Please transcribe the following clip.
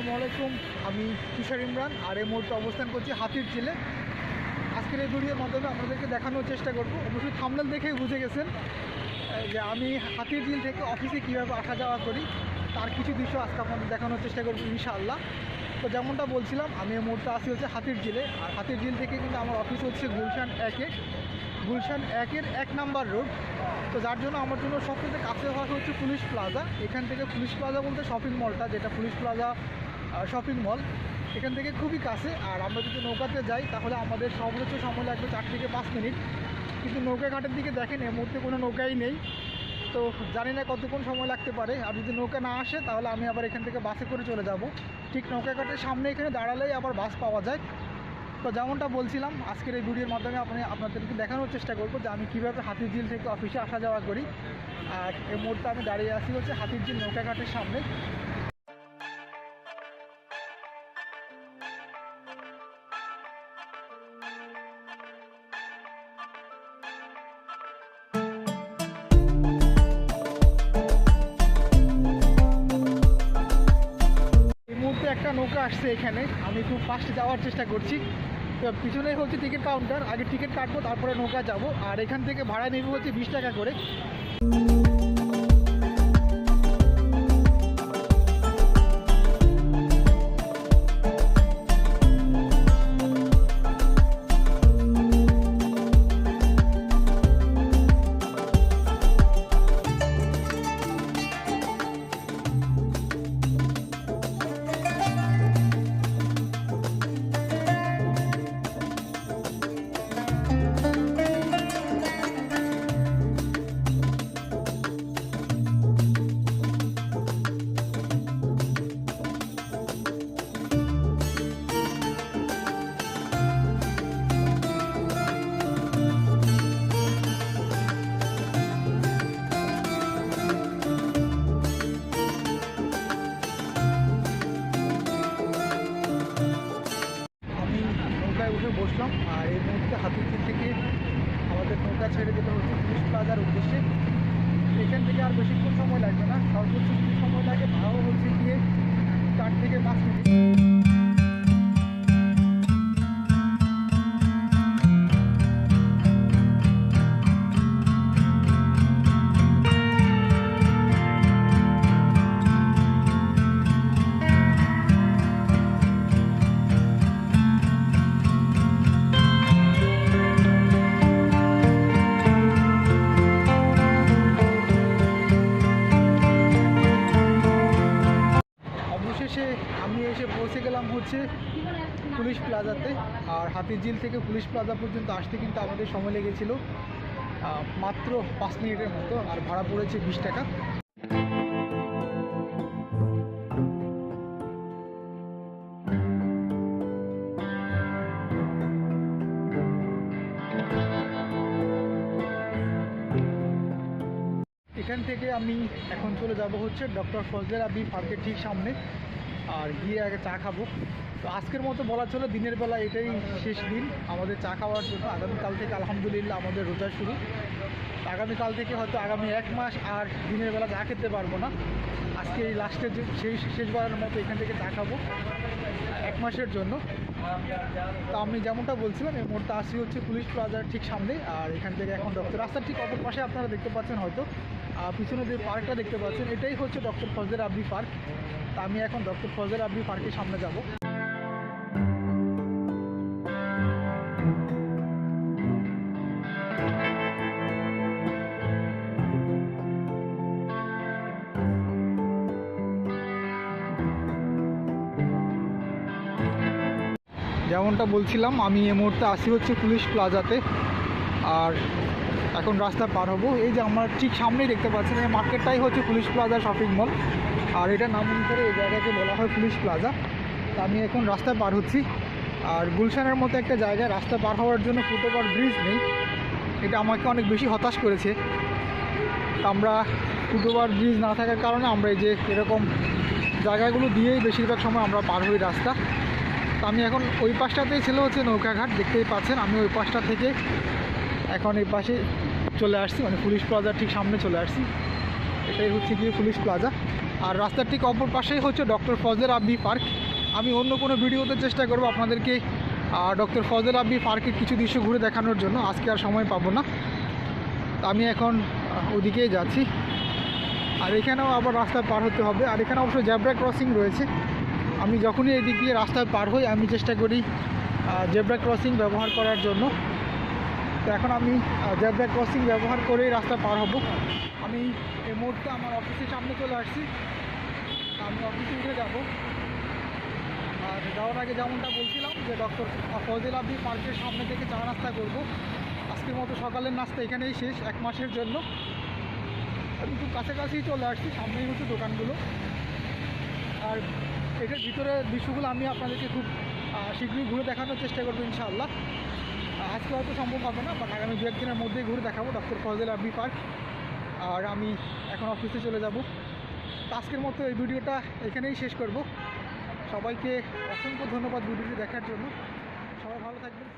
আসসালামু আলাইকুম। আমি তুষার ইমরান আর এই মুহূর্তে অবস্থান করছি হাতির চিলে আজকের এই ভিডিওর মাধ্যমে আপনাদেরকে দেখানোর চেষ্টা করব। অবশ্যই থামনেল দেখেই বুঝে গেছেন যে আমি হাতির ঝিল থেকে অফিসে কীভাবে আসা যাওয়া করি, তার কিছু দৃশ্য আজকে আপনাদের দেখানোর চেষ্টা করব ইনশাআল্লাহ। তো যেমনটা বলছিলাম, আমি এই মুহূর্তে আসি হচ্ছে হাতির ঝিলে। আর হাতির ঝিল থেকে কিন্তু আমার অফিস হচ্ছে গুলশান একে গুলশান একের এক নাম্বার রোড। তো যার জন্য আমার জন্য সবথেকে কাছে হওয়া হচ্ছে পুলিশ প্লাজা এখান থেকে পুলিশ প্লাজা বলতে শপিং মলটা যেটা পুলিশ প্লাজা শপিং মল এখান থেকে খুবই কাছে। আর আমরা যদি নৌকাতে যাই, তাহলে আমাদের সর্বোচ্চ সময় লাগবে চার থেকে পাঁচ মিনিট। কিন্তু নৌকা ঘাটের দিকে দেখেন, এই মুহূর্তে কোনো নৌকাই নেই। তো জানি না কতক্ষণ সময় লাগতে পারে। আর যদি নৌকা না আসে, তাহলে আমি আবার এখান থেকে বাসে করে চলে যাব। ঠিক নৌকা ঘাটের সামনে এখানে দাঁড়ালেই আবার বাস পাওয়া যায়। তো যেমনটা বলছিলাম, আজকের এই ভিডিওর মাধ্যমে আপনি আপনাদেরকে দেখানোর চেষ্টা করব যে আমি কীভাবে হাতির হাতিঝিল থেকে অফিসে আসা যাওয়া করি। আর এই মুহূর্তে আমি দাঁড়িয়ে আছি হচ্ছে হাতির হাতিঝিল নৌকাঘাটের সামনে। একটা নৌকা আসছে এখানে। আমি খুব ফার্স্ট যাওয়ার চেষ্টা করছি। পিছনে হচ্ছে টিকিট কাউন্টার আগে টিকিট কাটবো, তারপরে নৌকা যাব। আর এখান থেকে ভাড়া নেবে হচ্ছে বিশ টাকা করে। বসলাম। আর এই মুহূর্তে হাতিরপুর থেকে আমাদের নৌকা ছেড়ে যেতে হচ্ছে পুলিশ প্লাজার উদ্দেশ্যে। এখান থেকে আর বেশিক্ষণ সময় লাগবে না। সর্বোচ্চ সময় লাগে। ভাড়াও হচ্ছে গিয়ে প্লাজাতে। আর হাতিঝিল থেকে পুলিশ প্লাজা পর্যন্ত আসতে কিন্তু আমাদের সময় লেগেছিল মাত্র পাঁচ মিনিটের মতো, আর ভাড়া পড়েছে বিশ টাকা। এখান থেকে আমি এখন চলে যাব হচ্ছে ডক্টর ফজলের আবি পার্কের ঠিক সামনে। আর গিয়ে আগে চা খাব। তো আজকের মতো বলা চলে, দিনের বেলা এটাই শেষ দিন। আমাদের চা খাওয়ার জন্য আগামীকাল থেকে আলহামদুলিল্লাহ আমাদের রোজা শুরু। আগামীকাল থেকে হয়তো আগামী এক মাস আর দিনের বেলা চা খেতে পারব না। আজকে এই লাস্টের সেই শেষবারের মতো এখান থেকে চা খাব এক মাসের জন্য। তো আমি যেমনটা বলছিলাম, এই মুহূর্তে আসি হচ্ছে পুলিশ প্লাজার ঠিক সামনে। আর এখান থেকে এখন ডক্টর রাস্তার ঠিক অপর পাশে আপনারা দেখতে পাচ্ছেন হয়তো। পিছনে যে পার্কটা দেখতে পাচ্ছেন, এটাই হচ্ছে ডক্টর ফজলের আবি পার্ক। তা আমি এখন ডক্টর ফজলের আবি পার্কের সামনে যাব। যেমনটা বলছিলাম, আমি এই মুহূর্তে আসি হচ্ছে পুলিশ প্লাজাতে। আর এখন রাস্তা পার হব। এই যে আমার ঠিক সামনেই দেখতে পাচ্ছেন, এই মার্কেটটাই হচ্ছে পুলিশ প্লাজা শপিং মল আর এটা নাম করে এই জায়গাকে বলা হয় পুলিশ প্লাজা তা আমি এখন রাস্তায় পার হচ্ছি। আর গুলশানের মতো একটা জায়গায় রাস্তা পার হওয়ার জন্য ফুটওভার ব্রিজ নেই। এটা আমাকে অনেক বেশি হতাশ করেছে। আমরা ফুটওভার ব্রিজ না থাকার কারণে আমরা এই যে এরকম জায়গাগুলো দিয়েই বেশিরভাগ সময় আমরা পার হই রাস্তা। তো আমি এখন ওই পাশটাতেই ছিল হচ্ছে নৌকাঘাট, দেখতেই পাচ্ছেন। আমি ওই পাশটা থেকে এখন এই পাশে চলে আসছি মানে পুলিশ প্লাজার ঠিক সামনে চলে আসছি। এটাই হচ্ছে গিয়ে পুলিশ প্লাজা আর রাস্তার ঠিক অপর পাশেই হচ্ছে ডক্টর ফজল আব্বি পার্ক। আমি অন্য কোনো ভিডিওতে চেষ্টা করব আপনাদেরকে ডক্টর ফজল আব্বি পার্কের কিছু দৃশ্য ঘুরে দেখানোর জন্য। আজকে আর সময় পাবো না। আমি এখন ওদিকেই যাচ্ছি। আর এখানেও আবার রাস্তা পার হতে হবে। আর এখানে অবশ্য জ্যাবরা ক্রসিং রয়েছে। আমি যখনই এদিক দিয়ে রাস্তায় পার হই, আমি চেষ্টা করি জেব্রা ক্রসিং ব্যবহার করার জন্য। তো এখন আমি জেব্রা ক্রসিং ব্যবহার করেই রাস্তা পার হব। আমি এই মুহূর্তে আমার অফিসের সামনে চলে আসছি। আমি অফিসে উঠে যাব। আর যাওয়ার আগে যেমনটা বলছিলাম যে ডক্টর ফজল আব্দি পার্কের সামনে থেকে চা নাস্তা করব। আজকের মতো সকালের নাস্তা এখানেই শেষ, এক মাসের জন্য। আমি খুব কাছাকাছি চলে আসছি, সামনেই হচ্ছে দোকানগুলো। আর এটার ভিতরে দৃশ্যগুলো আমি আপনাদেরকে খুব শীঘ্রই ঘুরে দেখানোর চেষ্টা করব ইনশাআল্লাহ। আজকে হয়তো সম্ভব হবে না বাট আগামী দু একদিনের মধ্যেই ঘুরে দেখাবো ডক্টর ফজল আবি পার্ক আর আমি এখন অফিসে চলে যাব। আজকের মতো এই ভিডিওটা এখানেই শেষ করব। সবাইকে অসংখ্য ধন্যবাদ ভিডিওটি দেখার জন্য। সবাই ভালো থাকবেন